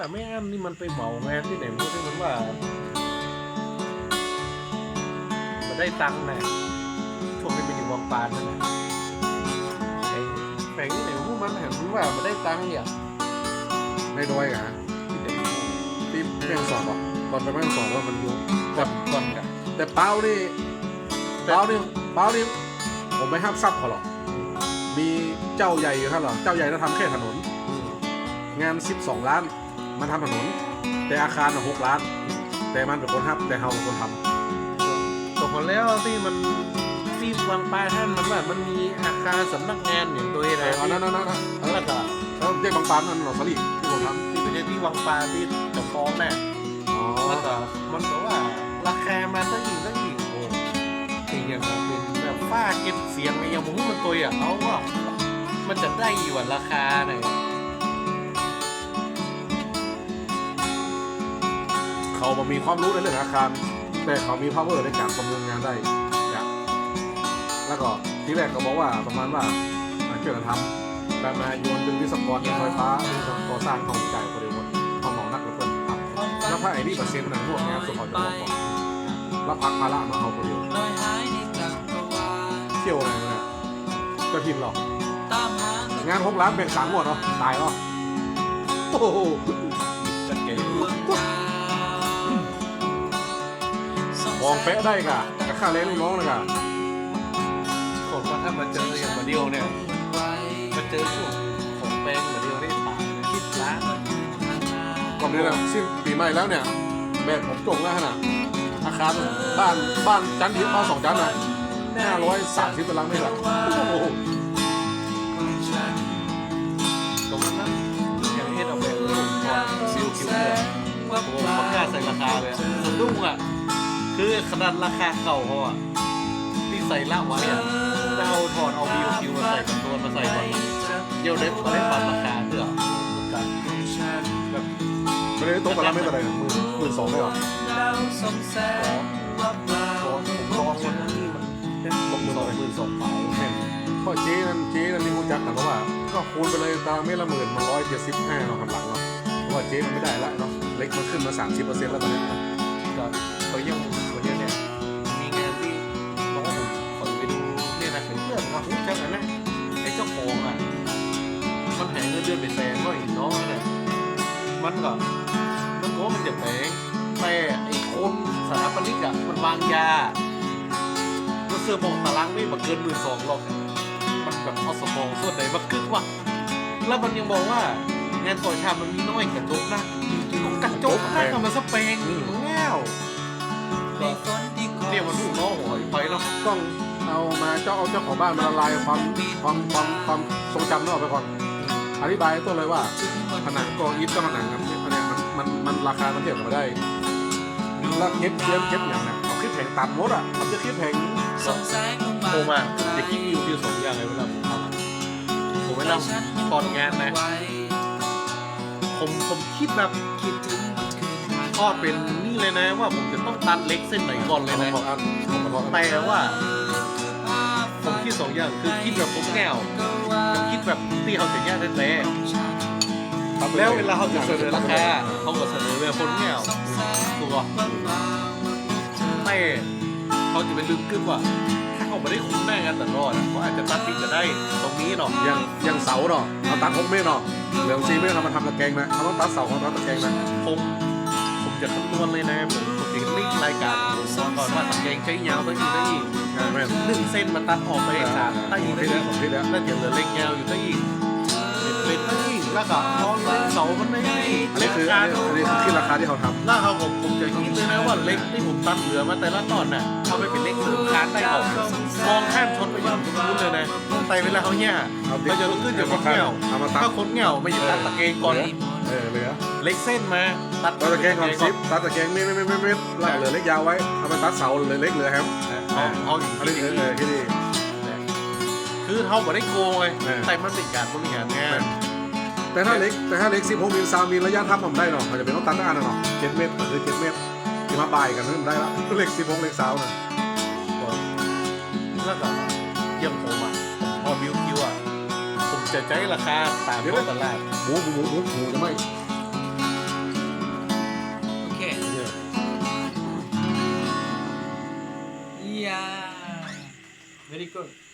ว่าแม่อันนี่มันไปเหมางานที่ไหนไม่รู้ที่มันว่ามันได้ตังค์นะช่วงนี้มันอยู่วังปานนั่นแหละไอ้แฝงที่ไหนพวกมันเห็นว่ามันได้ตังค์เนี่ยในดอยอะฮะที่ไหนที่แม่งสอนบอกก่อนไปแม่งสอนว่ามันอยู่ก่อนก่อนกันแต่เป้านี่เป้านี่เป้านี่ผมไม่ห้ามซับเขาหรอกมีเจ้าใหญ่อยู่ครับหรอเจ้าใหญ่จะทำแค่ถนน งาน 12 ล้าน มันทำถนน แต่อาคารน่ะ6ล้าน แต่มันเป็นคนทับแต่เฮาเป็นคนทำตกคนแล้วที่มันที่วังปานท่านมันว่ามันมีอาคารสำนักงานอย่างตัวเองแต่นะเอานั่นนั่นนั่นนั่นแล้วก็แล้วเจ๊บางปานนั่นหรอสลิดที่ผมทที่ประเทศที่วังปานที่จะฟ้องแน่ำอ๋อแล้วก็มันบอกว่าราคามันตั้งอีกตั้งอีกโอ้จริงอย่างเป็นแบบฝ้าเก็บเสียงไงอย่างผมมันตัวอะเขาว่ามันจะได้อยู่ว่าราคาไหน เขาบ่มีความรู้ในเรื่องอาคาร แต่เขามี power ในการประเมินงานได้อย่างแล้วก็ที่แรกก็บอกว่าประมาณว่าเกี่ยกับทำแบบมาโยนเป็นวิศวกรไฟฟ้าวิศวกรก่อสร้างของจ่ายคนเดียวหมดเขาเหมานักเหลือเกินครับแล้วถ้าไอ้นี่เปอร์เซ็นต์นั้นพวกงานสุดเขาจะบอกก่อนแล้วพักภาระมาเอาคนเดียวเที่ยวอะไรเนี่ยจะพิมพ์หรอกงานหกล้านแบ่งสามหมดเนาะตายเนาะโอ้โหจะเก๋ มองเป๊ะได้กะกับค่าเลี้ยงลูกน้องเลยกะผมว่าถ้ามาเจออย่างมาเดียวเนี่ยมาเจอช่วงของแปลงมาเดียวได้ตายนะคิดล้านก่อนนี้นะสิ้นปีใหม่แล้วเนี่ยแบกผมจงแล้วขนาดอาคารบ้านบ้านชั้นที่บ้านสองชั้นนะห้าร้อยสามสิบตารางเมตรอะโอ้โหตรงนั้นนะอย่างเฮ็ดเอาแบบลงก่อนซิลคิวเลยผมประกล้าศใส่ราคาเลยอะสะดุ้งอะ คือขนาดราคาเก่าเขาอะที่ใส่ละไว้อะถ้าเอาถอดเอาบิวคิวมาใส่กับตัวมาใส่ก่อนเดี๋ยวเล็บมาได้ปรับราคาเพื่อกันแบบไม่ได้โต๊ะตารางเมตรอะไรนะหมื่นหมื่นสองเลยเหรอขอผมลองวันนี้มันเป็นสองหมื่นสองหมื่นสองฝ่ายแม่นเพราะเจ๊นั่นเจ๊นั่นนี่มูจักกันเพราะว่า ก็คูณไปเลยตารางเมตรละหมื่นมันร้อยเจ็ดสิบห้าเราหันหลังเนาะเพราะว่าเจ๊มันไม่ได้ละเนาะเล็กมันขึ้นมาสามสิบเปอร์เซ็นต์แล้วตอนนี้ก็ มันก็มันก็ว่ามันจะแพงแต่ไอ้คนสถาปนิกอะมันวางยาแล้วเสื้อบอกตารางไม่มาเกินมื่นสองหรอกมันแบบเอาสมองส่วนไหนมากึกวะแล้วมันยังบอกว่างานก่อชามมันมีน้อยกระจกนะกระจกนะทำมันสเปงแง่วเนี่ยมันถูกน้องหอยไปเนาะต้องเอามาเจ้าเอาเจ้าของบ้านมาละลายความความความความทรงจำนั่นออกไปก่อน อธิบายต้นเลยว่า ผนังกองยิปกับผนังอันเนี้ยมันมันมันราคามันเทียบกันไม่ได้แล้วเก็บเก็บเก็บอย่างเนี้ยเขาคิดแผงตันหมดอะเขาจะคิดแผงผมอะจะคิดวิววิวสองอย่างเลยเวลาผมทำอะผมเวลาตอนงานนะ ผมผมคิดแบบคิดทอดเป็นนี่เลยนะว่าผมจะต้องตัดเล็กเส้นไหนก่อนเลยนะของอันของมันของอันแต่ว่าผมคิดสองอย่างคือคิดแบบผมแง่วกับ คิดแบบที่เขาจะแยกแท้ๆแล้วเวลาเขาจะเสนอราคาเขาก็เสนอแบบคนแง่วถูกป่ะแต่เขาจะไปลืมกึ้งว่าถ้าเขาไม่ได้คุ้มแน่กันแต่รอดอะเขาอาจจะตัดผิดจะได้ตรงนี้เนาะยังยังเสาเนาะเอาตัดหกเมตรเนาะเหลืองซีเมตรเอามาทำตะแกรงนะเขาต้องตัดเสาเขาต้องตัดตะแกรงนะผมผมจะคำนวณเลยนะผมผมจะรีบรายการผมก่อนว่าตะแกรงใช้ยาวตั้งอีกได้อีกใช่ไหมหนึ่งเส้นมาตัดออกไปเอกสารตั้งอีกได้ที่อีแล้วผมที่แล้วแล้วจะเหลือเล็กยาวอยู่ได้อีกเป็นได้อีกแล้วก็ตอนเลยเสามันได้อันนี้คืออันนี้คือราคาที่เขาทแล้วเขาผมผมจะคิดเลยนะว่าเล็กที่ผมตัดเหลือมาแต่ละตอนน่ะเอาไปเป็นเล็กเสริมคานได้ออกมองข้ามชนไปยังตรงนู้นเลยนะแต่เวลาเขาแย่ำเอาเราจะลุกขึ้นจากคนเหงาเอามาตัดถ้าคนเหงาไม่จะตัดตะเกงก่อนเออเหลือเล็กเส้นมาตัดตะแกงก่อนซิปตัดตะแกงเมตรเมตรเมตรเมตรแล้วเหลือเล็กยาวไว้เอาไปตัดเสาเหลือเล็กเหลือแฮม เอาเอาอีกอันนี้เออเออที่นี่คือเขาบอได้โกงเลยเออ แต่มันเป็นการบริหารงาน แต่ถ้าเล็กแต่ถ้าเล็กสิบหกมิลสามมิลระยะทับมันได้เนาะมันจะเป็นต้องตัดตั้งอันนเนาะเจ็ดเมตรหรือเจ็ดเมตรที่มาบ่ายกันนั่นได้ละเล็กสิบหกเล็กสาวนะแล้วก็อยังผมอะพอบิวคิวอะผมจะใจราคาตามท้องตลาดหมูหมูหมูหมูจะไม่ Aleyküm.